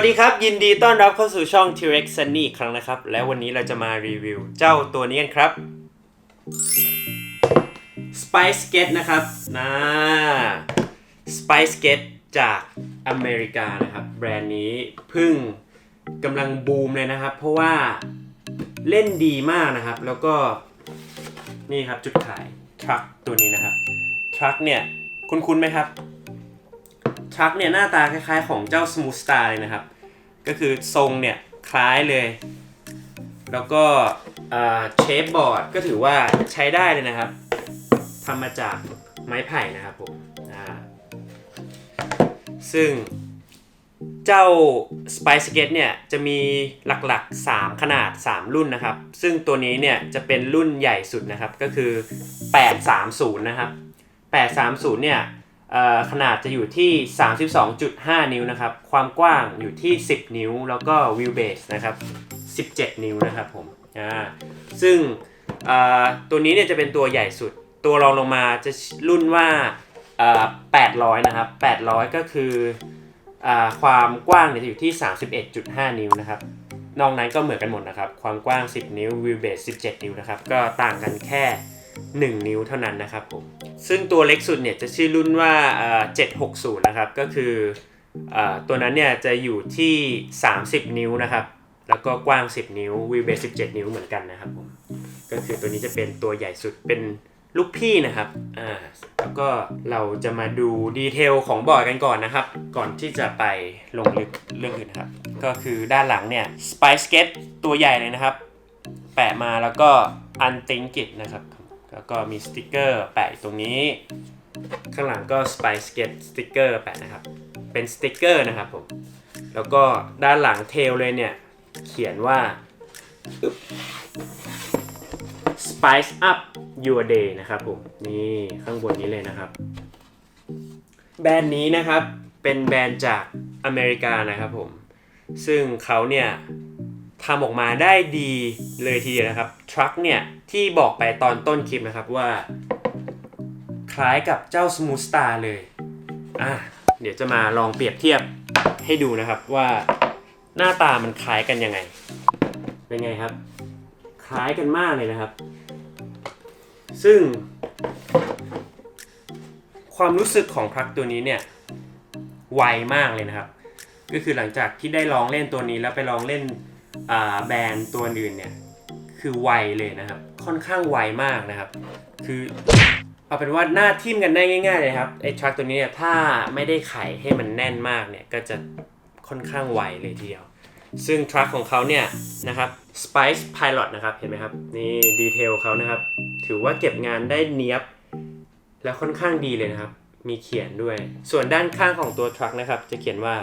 วัสดีครับ ยินดีต้อนรับเข้าสู่ช่อง T-Rex Sunny อีกครั้งนะครับ และวันนี้เราจะมารีวิวเจ้าตัวนี้กันครับ Spice Skate นะครับนะ Spice Skate จากอเมริกานะครับ แบรนด์นี้เพึ่งกำลังบูมเลยนะครับ เพราะว่าเล่นดีมากนะครับ แล้วก็นี่ครับจุดขายทรัคตัวนี้นะครับทรัคเนี่ย คุ้นๆไหมครับ ทรัคเนี่ยหน้าตาคล้ายๆ ของเจ้า Smooth Star เลยนะครับ ก็คือทรงเนี่ยคล้ายเลย แล้วก็เชฟบอร์ดก็ถือว่าใช้ได้เลยนะครับทำมาจากไม้ไผ่นะครับผมซึ่งเจ้า Spice Skate เนี่ยจะมีหลักๆ 3 ขนาด 3 รุ่นนะครับ ซึ่งตัวนี้เนี่ยจะเป็นรุ่นใหญ่สุดนะครับ ก็คือ 830 นะครับ 830 เนี่ยเอ่อ ขนาดจะอยู่ที่ 32.5 นิ้วนะครับ ความกว้างอยู่ที่ 10 นิ้ว แล้วก็วิวเบสนะครับ 17 นิ้วนะครับผมอ่าซึ่งอ่อตัวนี้เนี่ยจะเป็นตัวใหญ่สุด ตัวรองลงมาจะรุ่นว่าอ่อ800 นะครับ 800 ก็คืออ่าความกว้างเนี่ยจะอยู่ที่ 31.5 นิ้วนะครับ นอกนั้นก็เหมือนกันหมดนะครับ ความกว้าง 10 นิ้ววิวเบส17 นิ้วนะครับ ก็ต่างกันแค่ 1 นิ้วเท่านั้นนะครับผม ซึ่งตัวเล็กสุดเนี่ยจะชื่อรุ่นว่าเอ่อ760 นะครับ ก็คืออตัวนั้นเนี่ยจะอยู่ที่ 30 นิ้วนะครับ แล้วก็กว้าง 10 นิ้ววิวเบส17 นิ้วเหมือนกันนะครับผม ก็คือตัวนี้จะเป็นตัวใหญ่สุดเป็นลูกพี่นะครับ อ่า แล้วก็เราจะมาดูดีเทลของบอร์ดกันก่อนนะครับ ก่อนที่จะไปลงลึกเรื่องอื่นครับ ก็คือด้านหลังเนี่ย Spice Skate ตัวใหญ่เลยนะครับ แปะมาแล้วก็ Unthink It นะครับ แล้วก็มีสติกเกอร์แปะตรงนี้ ข้างหลังก็ Spice Skate สติกเกอร์แปะนะครับ เป็นสติกเกอร์นะครับผม แล้วก็ด้านหลังเทลเลยเนี่ย เขียนว่า Spice Up Your Day นะครับผม นี่ข้างบนนี้เลยนะครับ แบรนด์นี้นะครับเป็นแบรนด์จากอเมริกานะครับผม ซึ่งเขาเนี่ย ทำออกมาได้ดีเลยทีเดียวนะครับทรัคเนี่ยที่บอกไปตอนต้นคลิปนะครับว่า คล้ายกับเจ้า Smooth Star เลยอะเดี๋ยวจะมาลองเปรียบเทียบให้ดูนะครับว่าหน้าตามันคล้ายกันยังไง เป็นไงครับ คล้ายกันมากเลยนะครับ ซึ่ง ความรู้สึกของพลักตัวนี้เนี่ยไวมากเลยนะครับ ก็คือหลังจากที่ได้ลองเล่นตัวนี้แล้วไปลองเล่น แบรนด์ตัวอื่นเนี่ยคือไวเลยนะครับ ค่อนข้างไวมากนะครับ คือเอาเป็นว่าหน้าทิ่มกันได้ง่ายๆเลยครับไอ้ทรัคตัวนี้เนี่ยถ้าไม่ได้ไขให้มันแน่นมากเนี่ยก็จะค่อนข้างไวเลยทีเดียว ซึ่งทรัคของเขาเนี่ยนะครับ Spice Pilot นะครับเห็นไหมครับนี่ดีเทลเขานะครับ ถือว่าเก็บงานได้เนี้ยบ แล้วค่อนข้างดีเลยนะครับ มีเขียนด้วย ส่วนด้านข้างของตัวทรัคนะครับ จะเขียนว่า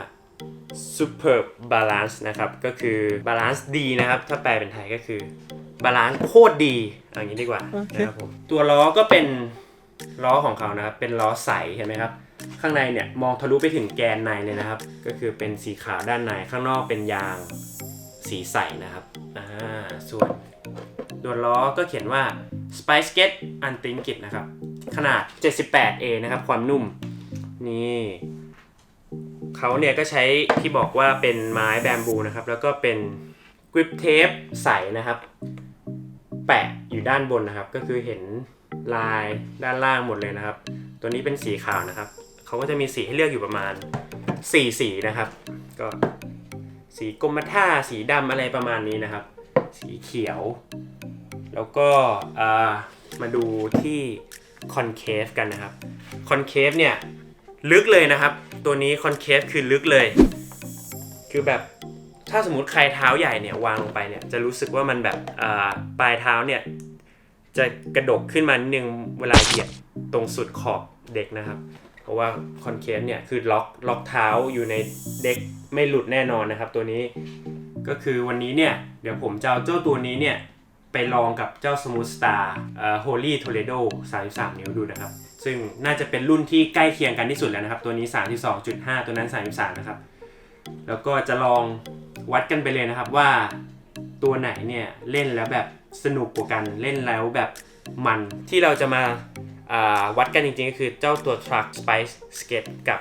superb balance นะครับ ก็คือ balance ดีนะครับ ถ้าแปลเป็นไทยก็คือ balance โคตรดีเอาอย่างนี้ดีกว่านะครับผมตัวล้อก็เป็นล้อของเขานะครับ เป็นล้อใสเห็นไหมครับ ข้างในเนี่ยมองทะลุไปถึงแกนในเลยนะครับ ก็คือเป็นสีขาวด้านในข้างนอกเป็นยางสีใสนะครับอ่าส่วนตัวล้อก็เขียนว่า Spice Skate Unthink It นะครับ ขนาด 78A นะครับ ความนุ่ม นี่ เขาเนี่ยก็ใช้ที่บอกว่าเป็นไม้แบมบูนะครับ แล้วก็เป็นกริปเทปใสนะครับ แปะอยู่ด้านบนนะครับ ก็คือเห็นลายด้านล่างหมดเลยนะครับ ตัวนี้เป็นสีขาวนะครับ เขาก็จะมีสีให้เลือกอยู่ประมาณ4สีนะครับ ก็สีกรมท่าสีดำอะไรประมาณนี้นะครับ สีเขียว แล้วก็มาดูที่คอนเคฟกันนะครับคอนเคฟเนี่ย ลึกเลยนะครับ ตัวนี้คอนเคฟคือลึกเลย คือแบบถ้าสมมติใครเท้าใหญ่เนี่ยวางลงไปเนี่ยจะรู้สึกว่ามันแบบปลายเท้าเนี่ยจะกระดกขึ้นมานิดนึงเวลาเหยียบตรงสุดขอบเด็กนะครับ เพราะว่าคอนเคฟเนี่ยคือล็อกล็อกเท้าอยู่ในเด็กไม่หลุดแน่นอนนะครับ ตัวนี้ก็คือวันนี้เนี่ยเดี๋ยวผมจะเอาเจ้าตัวนี้เนี่ยไปลองกับเจ้า Smooth Star เอ่อ Holy Toledo 33 นิ้วดูนะครับ ซึ่งน่าจะเป็นรุ่นที่ใกล้เคียงกันที่สุดแล้วนะครับ ตัวนี้ 32.5 ตัวนั้น 33 นะครับ แล้วก็จะลองวัดกันไปเลยนะครับว่าตัวไหนเนี่ยเล่นแล้วแบบสนุกกว่ากันเล่นแล้วแบบมันที่เราจะมาวัดกันจริงๆ ก็คือเจ้าตัว Truck Spice Skate กับ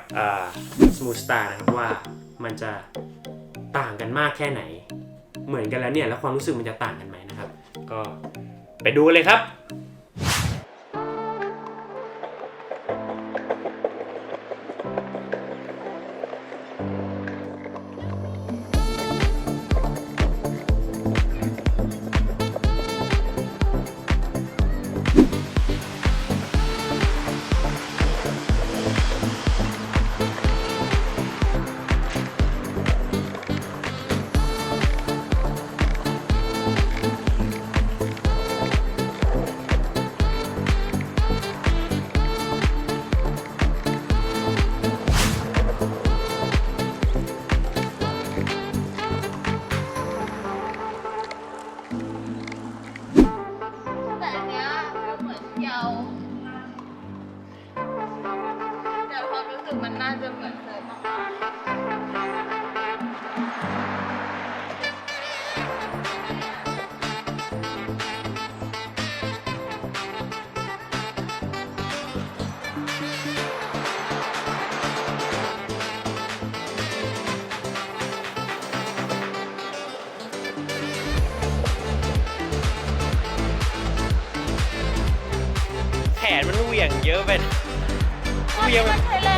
Smooth Star นะครับว่ามันจะต่างกันมากแค่ไหน เหมือนกันแล้วเนี่ย แล้วความรู้สึกมันจะต่างกันไหมนะครับ ก็ไปดูเลยครับ เหวี่ยงเยอะไปเหวี่ยง ใ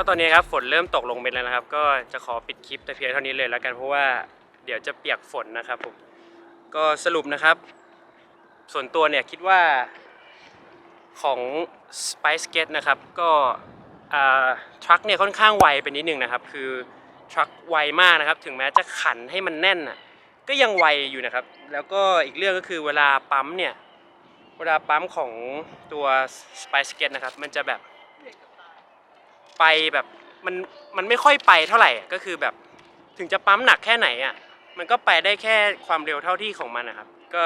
็ตอนนี้ครับฝนเริ่มตกลงไปแล้วนะครับ ก็จะขอปิดคลิปแต่เพียงเท่านี้เลยแล้วกันเพราะว่าเดี๋ยวจะเปียกฝนนะครับผมก็สรุปนะครับ ส่วนตัวเนี่ยคิดว่าของ Spice g a t นะครับก็ทรัคเนี่ยค่อนข้างไวไปนิดนึงนะครับ คือทรัคไวมากนะครับ ถึงแม้จะขันให้มันแน่นน่ะก็ยังไวอยู่นะครับ แล้วก็อีกเรื่องก็คือเวลาปั๊มเนี่ย เวลาปั๊มของตัว Spice g a t นะครับมันจะแบบ ไปแบบมันมันไม่ค่อยไปเท่าไหร่อะก็คือแบบถึงจะปั๊มหนักแค่ไหนอะมันก็ไปได้แค่ความเร็วเท่าที่ของมันนะครับ ก็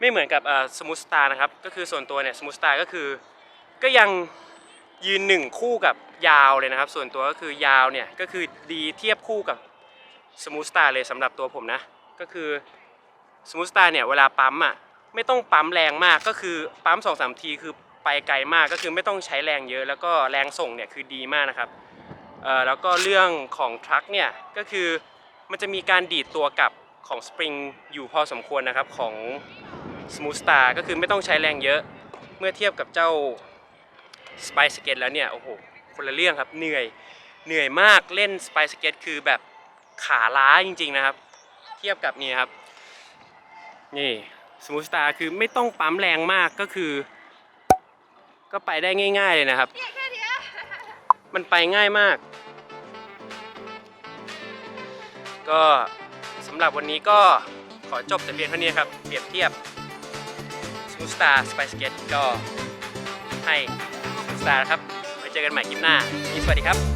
ไม่เหมือนกับสมูทสตาร์นะครับ ก็คือส่วนตัวเนี่ยสมูทสตาร์ก็คือก็ยังยืนหนึ่งคู่กับยาวเลยนะครับ ส่วนตัวก็คือยาวเนี่ยก็คือดีเทียบคู่กับสมูทสตาร์เลยสำหรับตัวผมนะ ก็คือสมูทสตาร์เนี่ยเวลาปั๊มอะไม่ต้องปั๊มแรงมากก็คือปั๊มสองสามทีคือ ไปไกลมากก็คือไม่ต้องใช้แรงเยอะ แล้วก็แรงส่งเนี่ยคือดีมากนะครับเอ่อแล้วก็เรื่องของทรัคเนี่ยก็คือมันจะมีการดีดตัวกลับของสปริงอยู่พอสมควรนะครับของ Smooth Star ก็คือไม่ต้องใช้แรงเยอะเมื่อเทียบกับเจ้า Spice Skate แล้วเนี่ยโอ้โหคนละเรื่องครับเหนื่อยเหนื่อยมากเล่น Spice Skate คือแบบขาล้าจริงๆนะครับ เทียบกับนี่ครับนี่ Smooth Star คือไม่ต้องปั๊มแรงมากก็คือ ก็ไปได้ง่าย ๆ เลยนะครับเนี่ยแค่เนี้ยมันไปง่ายมาก ก็สำหรับวันนี้ก็ขอจบแต่เพียงเท่านี้ครับ เปรียบเทียบ Smooth Star Spice Skate ก็ให้ Smooth Star นะครับไว้เจอกันใหม่คลิปหน้าวันนี้สวัสดีครับ